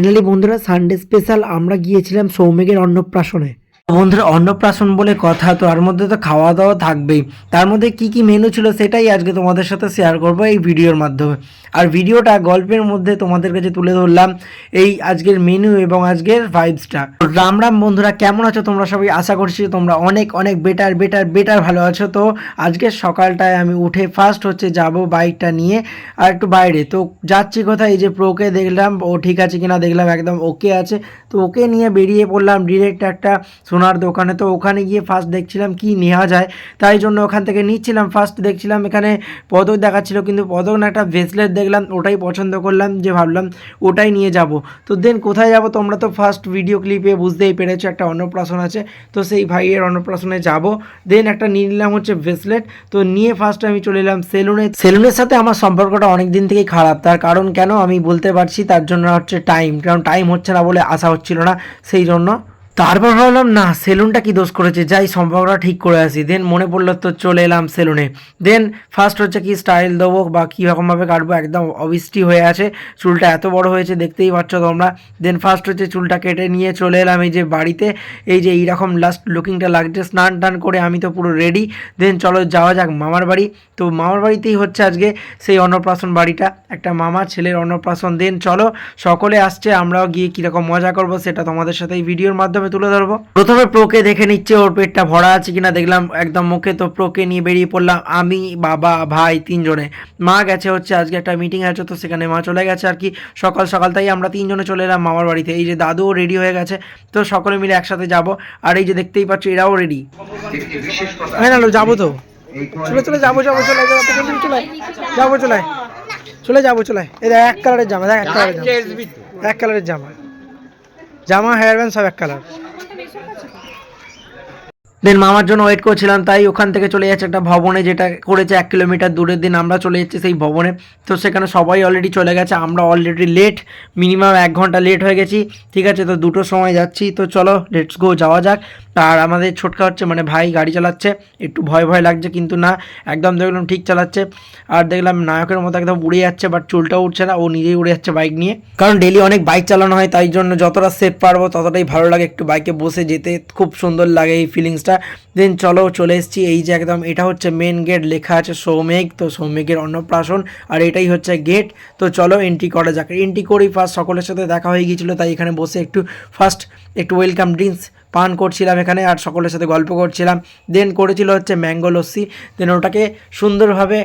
Finally বন্ধুরা Sunday special আমরা গিয়েছিলাম সৌমেঘের অন্নপ্রাশনে। বন্ধুরা, অন্নপ্রাশন বলে কথা, তো তার মধ্যে তো খাওয়া দাওয়া থাকবেই। তার মধ্যে কি কি মেনু ছিল সেটাই আজকে তোমাদের সাথে শেয়ার করব এই ভিডিওর মাধ্যমে। আর ভিডিওটা গল্পের মধ্যে তোমাদের কাছে তুলে ধরলাম এই আজকের মেনু এবং আজকের ভাইবসটা রাম রাম বন্ধুরা, কেমন আছো তোমরা সবাই? আশা করছি তোমরা অনেক অনেক বেটার বেটার বেটার ভালো আছো। তো আজকের সকালটায় আমি উঠে ফার্স্ট হচ্ছে যাব বাইকটা নিয়ে আর একটু বাইরে। তো যাচ্ছি কোথায়? এই যে প্রোকে দেখলাম, ও ঠিক আছে কিনা দেখলাম, একদম ওকে আছে। তো ওকে নিয়ে বেরিয়ে পড়লাম ডিরেক্ট একটা সোনার দোকানে। তো ওখানে গিয়ে ফার্স্ট দেখছিলাম কি নেওয়া যায়। তাই জন্য ওখান থেকে নিচ্ছিলাম। ফার্স্ট দেখছিলাম এখানে পদক দেখাচ্ছিল, কিন্তু পদক না, একটা ভেসলেট দেখলাম, ওটাই পছন্দ করলাম, যে ভাবলাম ওটাই নিয়ে যাব। তো দেন কোথায় যাব? তোমরা তো ফার্স্ট ভিডিও ক্লিপে বুঝতেই পেরেছ, একটা অন্নপ্রাশন আছে। তো সেই ভাইয়ের অন্নপ্রাশনে যাব। দেন একটা নিয়ে নিলাম হচ্ছে ব্রেসলেট তো নিয়ে ফার্স্ট আমি চলে এলাম সেলুনে। সেলুনের সাথে আমার সম্পর্কটা অনেক দিন থেকেই খারাপ। তার কারণ কেন আমি বলতে পারছি, তার জন্য হচ্ছে টাইম কারণ টাইম হচ্ছে না বলে আসা হচ্ছিল না, সেই জন্য তারপর ভাবলাম, না, সেলুনটা কি দোষ করেছে? যাই, সম্পর্কটা ঠিক করে আসি। দেন মনে পড়ল তো চলে এলাম সেলুনে। দেন ফার্স্ট হচ্ছে কি স্টাইল দেবো বা কীরকমভাবে কাটবো, একদম অবিষ্টি হয়ে আছে। চুলটা এত বড় হয়েছে, দেখতেই পাচ্ছ তোমরা। দেন ফার্স্ট হচ্ছে চুলটা কেটে নিয়ে চলে এলাম এই যে বাড়িতে। এই যে এইরকম লাস্ট লুকিংটা লাগছে, স্নান টান করে আমি তো পুরো রেডি দেন চলো যাওয়া যাক মামার বাড়ি। তো মামার বাড়িতেই হচ্ছে আজকে সেই অন্নপ্রাশন বাড়িটা, একটা মামা ছেলের অন্নপ্রাশন। দেন চলো, সকলে আসছে, আমরাও গিয়ে কীরকম মজা করব সেটা তোমাদের সাথে এই ভিডিওর মাধ্যমে তুলে ধরবো। প্রথমে প্রোকে দেখে নিচ্ছে ওর পেটটা ভরা আছে কিনা দেখলাম একদম মুখে তো প্রোকে নিয়ে বেরিয়ে পড়লাম। আমি বাবা ভাই তিনজনে। মা গেছে হচ্ছে আজকে একটা মিটিং আছে তো সেখানে মা চলে গেছে আর কি। সকাল সকাল তাই আমরা তিনজনে চলে এলাম মামার বাড়িতে। এই যে দাদুও রেডি হয়ে গেছে তো সকলে মিলে একসাথে যাব। আর এই যে দেখতেই পাচ্ছ এরাও রেডি হ্যাঁ না যাব তো। চলে চলে যাব যাব চলে যাব চলে যাব চলে। চলে। যাব চলে। এই এক কালারের জামা দেখ এক কালারের জামা। এক কালারের জামা। জামা হেয়ার ব্যান্ড সব এক কালার দেন মামার জন্য ওয়েট করছিলাম, তাই ওখান থেকে চলে যাচ্ছে একটা ভবনে, যেটা করেছে এক কিলোমিটার দূরের দিন আমরা চলে যাচ্ছি সেই ভবনে। তো সেখানে সবাই অলরেডি চলে গেছে, আমরা অলরেডি লেট মিনিমাম এক ঘণ্টা লেট হয়ে গেছি। ঠিক আছে, তো দুটোর সময় যাচ্ছি, তো চলো লেটস গো যাওয়া যাক। আর আমাদের ছোটকা হচ্ছে মানে ভাই গাড়ি চালাচ্ছে, একটু ভয় ভয় লাগছে কিন্তু না, একদম দেখলাম ঠিক চালাচ্ছে, আর দেখলাম নায়কের মতো একদম উড়ে যাচ্ছে বাট চুলটাও উঠছে না, ও নিজেই উড়ে যাচ্ছে বাইক নিয়ে। কারণ ডেলি অনেক বাইক চালানো হয়, তাই জন্য যতটা সেফ পারব, ততটাই ভালো লাগে একটু বাইকে বসে যেতে, খুব সুন্দর লাগে এই ফিলিংসটা দেন চলো চলে এসেছি, এই যে একদম এটা হচ্ছে মেন গেট লেখা আছে সৌমেঘ তো সৌমেঘের অন্নপ্রাশন, আর এটাই হচ্ছে গেট তো চলো এন্ট্রি করা যাক। এন্ট্রি করেই ফার্স্ট সকলের সাথে দেখা হয়ে গিয়েছিল, তাই এখানে বসে একটু ফার্স্ট একটু ওয়েলকাম ড্রিঙ্কস পান করছিলাম এখানে আর সকলের সাথে গল্প করছিলাম। দেন করেছিল হচ্ছে ম্যাঙ্গো লস্যি। দেন ওটাকে সুন্দরভাবে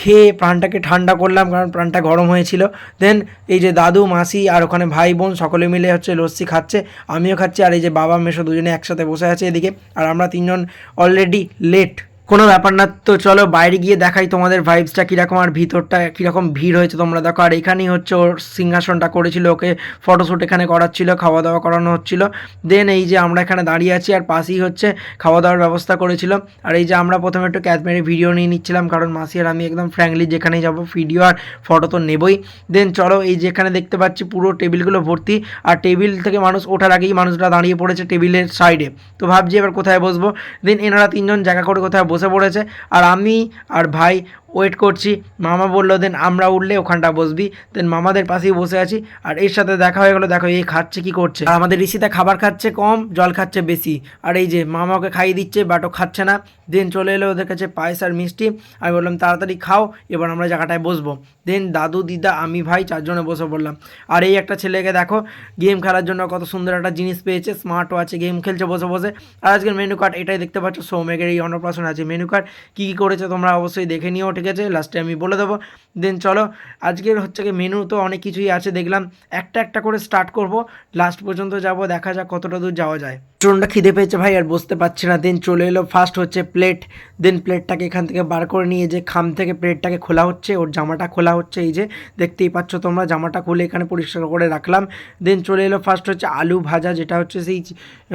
খেয়ে প্রাণটাকে ঠান্ডা করলাম কারণ প্রাণটা গরম হয়েছিল। দেন এই যে দাদু, মাসি আর ওখানে ভাই, বোন সকলে মিলে হচ্ছে লস্যি খাচ্ছে। আমিও খাচ্ছি আর এই যে বাবা মেশো দুজনে একসাথে বসে আছে এদিকে। আর আমরা তিনজন অলরেডি লেট কোনো ব্যাপার না, তো চলো বাইরে গিয়ে দেখাই তোমাদের ভাইবসটা কীরকম আর ভিতরটা কীরকম ভিড় হয়েছে তোমরা। দেখো, আর এখানেই হচ্ছে ওর সিংহাসনটা করেছিল, ওকে ফটোশ্যুট এখানে করাচ্ছিল খাওয়া দাওয়া করানো হচ্ছিল। দেন এই যে আমরা এখানে দাঁড়িয়ে আছি, আর পাশেই হচ্ছে খাওয়া দাওয়ার ব্যবস্থা করেছিল। আর এই যে আমরা প্রথমে একটু ক্যাচমেরি ভিডিও নিয়ে নিচ্ছিলাম, কারণ মাসি আর আমি একদম ফ্র্যাঙ্কলি যেখানেই যাব ভিডিও আর ফটো তো নেবই। দেন চলো এই যেখানে দেখতে পাচ্ছি পুরো টেবিলগুলো ভর্তি, আর টেবিল থেকে মানুষ ওঠার আগেই মানুষরা দাঁড়িয়ে পড়েছে টেবিলের সাইডে তো ভাবছি এবার কোথায় বসবো? দেন এনারা তিনজন জায়গা করে কোথায় বসে পড়েছে। আর আমি আর ভাই ওয়েট করছি। মামা বলল, দেন আমরা উঠলে ওখানটা বসবি। দেন মামাদের পাশেই বসে আছি। আর এর সাথে দেখা হয়ে গেলো, দেখো, এই খাচ্ছে কি করছে? আর আমাদের ঋষিতা খাবার খাচ্ছে কম, জল খাচ্ছে বেশি। আর এই যে মামা ওকে খাইয়ে দিচ্ছে বাট ও খাচ্ছে না। দেন চলে এলো ওদের কাছে পায়েস আর মিষ্টি। আমি বললাম, তাড়াতাড়ি খাও, এবার আমরা জায়গাটায় বসবো। দেন দাদু, দিদা, আমি, ভাই চারজনে বসে পড়লাম। আর এই একটা ছেলেকে দেখো গেম খেলার জন্য কত সুন্দর একটা জিনিস পেয়েছে স্মার্ট ওয়াচে গেম খেলছে বসে বসে। আর আজকের মেনু কার্ড এটাই দেখতে পাচ্ছ সৌমেকের এই অন্নপ্রাশন আছে। মেনু কার্ড কী কী করেছে তোমরা অবশ্যই দেখে নিও ঠিক আছে লাস্টে আমি বলে দেবো। দেন চলো, আজকের হচ্ছে কি মেনু তো অনেক কিছুই আছে, দেখলাম। একটা একটা করে স্টার্ট করব লাস্ট পর্যন্ত যাব, দেখা যাক কতটা দূর যাওয়া যায়। প্রচণ্ড খিদে পেয়েছে ভাই, আর বসতে পারছি না। দেন চলে এলো ফার্স্ট হচ্ছে প্লেট দেন প্লেটটাকে এখান থেকে বার করে নিয়ে যে খাম থেকে প্লেটটাকে খোলা হচ্ছে, ওর জামাটা খোলা হচ্ছে, এই যে দেখতেই পাচ্ছ তোমরা, জামাটা খুলে এখানে পরিষ্কার করে রাখলাম। দেন চলে এলো ফার্স্ট হচ্ছে আলু ভাজা, যেটা হচ্ছে সেই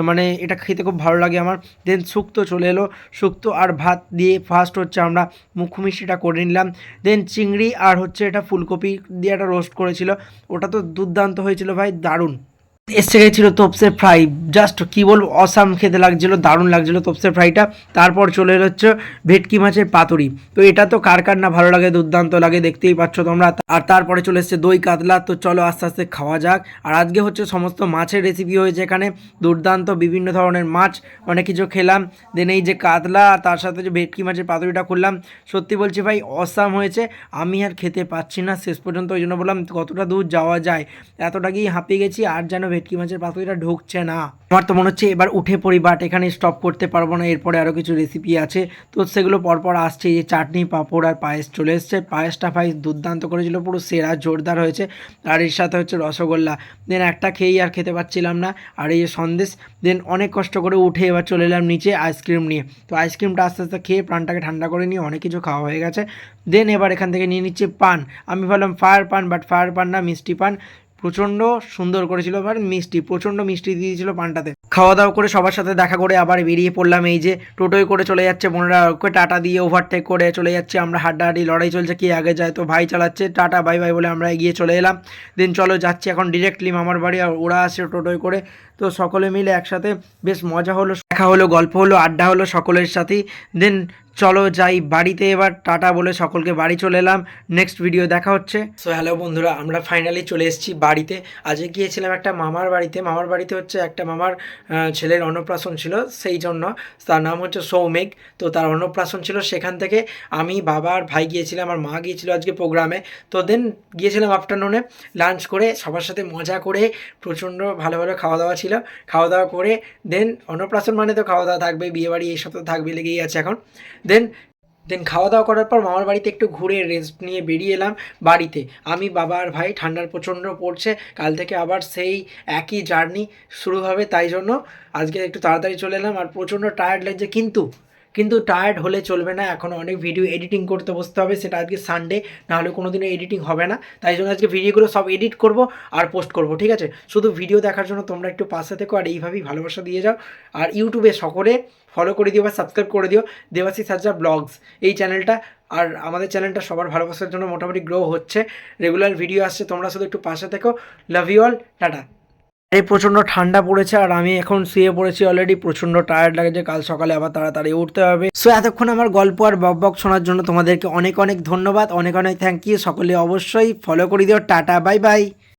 মানে এটা খেতে খুব ভালো লাগে আমার। দেন শুক্তো চলে এলো, শুক্তো আর ভাত দিয়ে ফার্স্ট হচ্ছে আমরা মুখমিষ্টিটা করে নিলাম। দেন চিংড়ি আর হচ্ছে এটা ফুলকপি দিয়ে একটা রোস্ট করেছিল। ওটা তো দুর্দান্ত হয়েছিল ভাই, দারুণ। এসে গেছিল তোপসের ফ্রাই। জাস্ট কি বলব, অসাম খেতে লাগছিল, দারুণ লাগছিল তোপসের ফ্রাইটা। তারপর চলে হচ্ছে ভেটকি মাছের পাতুরি। তো এটা তো কার কার না ভালো লাগে, দুর্দান্ত লাগে, দেখতেই পাচ্ছ তোমরা। আর তারপরে চলে এসছে দই কাতলা। তো চলো আস্তে আস্তে খাওয়া যাক। আর আজকে হচ্ছে সমস্ত মাছের রেসিপি হয়েছে এখানে। দুর্দান্ত বিভিন্ন ধরনের মাছ, অনেক কিছু খেলাম। দেন এই যে কাতলা আর তার সাথে যে ভেটকি মাছের পাতুরিটা করলাম সত্যি বলছি ভাই, অসাম হয়েছে। আমি আর খেতে পাচ্ছি না। শেষ পর্যন্ত ওই জন্য বললাম, কতটা দূর যাওয়া যায়? এতটাকেই হাঁপিয়ে গেছি? আর যেন ভেটকি মাছের পাতুরিটা ঢুকছে না। আমার তো মনে হচ্ছে এবার উঠে পড়ি বাট এখানে স্টপ করতে পারব না। এরপরে আরও কিছু রেসিপি আছে। তো সেগুলো পরপর আসছে যে চাটনি, পাঁপড় আর পায়েস চলে এসছে। পায়েসটা ভাই দুর্দান্ত করেছিল, পুরো সেরা, জোরদার হয়েছে। আর এর সাথে হচ্ছে রসগোল্লা। দেন একটা খেয়েই আর খেতে পারছিলাম না। আর এই যে সন্দেশ দেন অনেক কষ্ট করে উঠে এবার চলে এলাম নিচে আইসক্রিম নিয়ে। তো আইসক্রিমটা আস্তে আস্তে খেয়ে প্রাণটাকে ঠান্ডা করে নিয়ে অনেক কিছু খাওয়া হয়ে গেছে। দেন এবার এখান থেকে নিয়ে নিচ্ছে পান। আমি ভাবলাম ফায়ার পান বাট ফায়ার পান না, মিষ্টি পান। প্রচণ্ড সুন্দর করেছিল এবার মিষ্টি, প্রচণ্ড মিষ্টি দিয়েছিল পানটাতে। খাওয়া দাওয়া করে সবার সাথে দেখা করে আবার বেরিয়ে পড়লাম, এই যে টোটোয় করে চলে যাচ্ছে বোনেরা, ওকে টাটা দিয়ে ওভারটেক করে চলে যাচ্ছে আমরা, হাড্ডাহাড্ডি লড়াই চলছে, কি আগে যায় তো ভাই চালাচ্ছে, টাটা বাই বাই বলে আমরা এগিয়ে চলে এলাম। দেন চলো যাচ্ছি এখন ডিরেক্টলি মামার বাড়ি, আর ওরা আসে টোটোয় করে, তো সকলে মিলে একসাথে, বেশ মজা হলো, দেখা হলো, গল্প হলো, আড্ডা হলো সকলের সাথেই। দেন চলো যাই বাড়িতে। এবার টাটা বলে সকলকে বাড়ি চলে এলাম। নেক্সট ভিডিও দেখা হচ্ছে। সো হ্যালো বন্ধুরা, আমরা ফাইনালি চলে এসেছি বাড়িতে। আজকে গিয়েছিলাম একটা মামার বাড়িতে। মামার বাড়িতে হচ্ছে একটা মামার ছেলের অন্নপ্রাশন ছিল, সেই জন্য। তার নাম হচ্ছে সৌমেঘ তো তার অন্নপ্রাশন ছিল সেখান থেকে আমি বাবা আর ভাই গিয়েছিলাম আর মা গিয়েছিল আজকে প্রোগ্রামে। তো দেন গিয়েছিলাম আফটারনুনে লাঞ্চ করে, সবার সাথে মজা করে, প্রচণ্ড ভালো ভালো খাওয়া দাওয়া ছিল। খাওয়া দাওয়া করে দেন অন্নপ্রাশন মানে তো খাওয়া দাওয়া থাকবে বিয়েবাড়ি এইসব তো থাকবে লেগেই আছে এখন। দেন দেন খাওয়া দাওয়া করার পর মামার বাড়িতে একটু ঘুরে রেস্ট নিয়ে বেরিয়ে এলাম বাড়িতে। আমি বাবা আর ভাই ঠান্ডার প্রচণ্ড পড়ছে, কাল থেকে আবার সেই একই জার্নি শুরু হবে তাই জন্য আজকে একটু তাড়াতাড়ি চলে এলাম আর প্রচণ্ড টায়ার্ড লাগছে। কিন্তু কিন্তু টায়ার্ড হলে চলবে না, এখন অনেক ভিডিও এডিটিং করতে বসতে হবে, সেটা আজকে সানডে নাহলে কোনো দিনও এডিটিং হবে না। তাই জন্য আজকে ভিডিওগুলো সব এডিট করব আর পোস্ট করব, ঠিক আছে? শুধু ভিডিও দেখার জন্য তোমরা একটু পাশে থেকো আর এইভাবেই ভালোবাসা দিয়ে যাও। আর ইউটিউবে সকলে ফলো করে দিও বা সাবস্ক্রাইব করে দিও, দেবাশিস হাজরা ব্লগস এই চ্যানেলটা আর আমাদের চ্যানেলটা সবার ভালোবাসার জন্য মোটামুটি গ্রো হচ্ছে। রেগুলার ভিডিও আসছে, তোমরা শুধু একটু পাশে থেকো। Love you all tata. এই প্রচণ্ড ঠান্ডা পড়েছে আর আমি এখন শুয়ে পড়েছি অলরেডি প্রচণ্ড টায়ার্ড লাগছে। কাল সকালে আবার তাড়াতাড়ি উঠতে হবে। সো এতক্ষণ আমার গল্প আর বক বক শোনার জন্য তোমাদেরকে অনেক অনেক ধন্যবাদ। অনেক অনেক থ্যাংক ইউ সকলে অবশ্যই ফলো করে দিও টাটা বাই বাই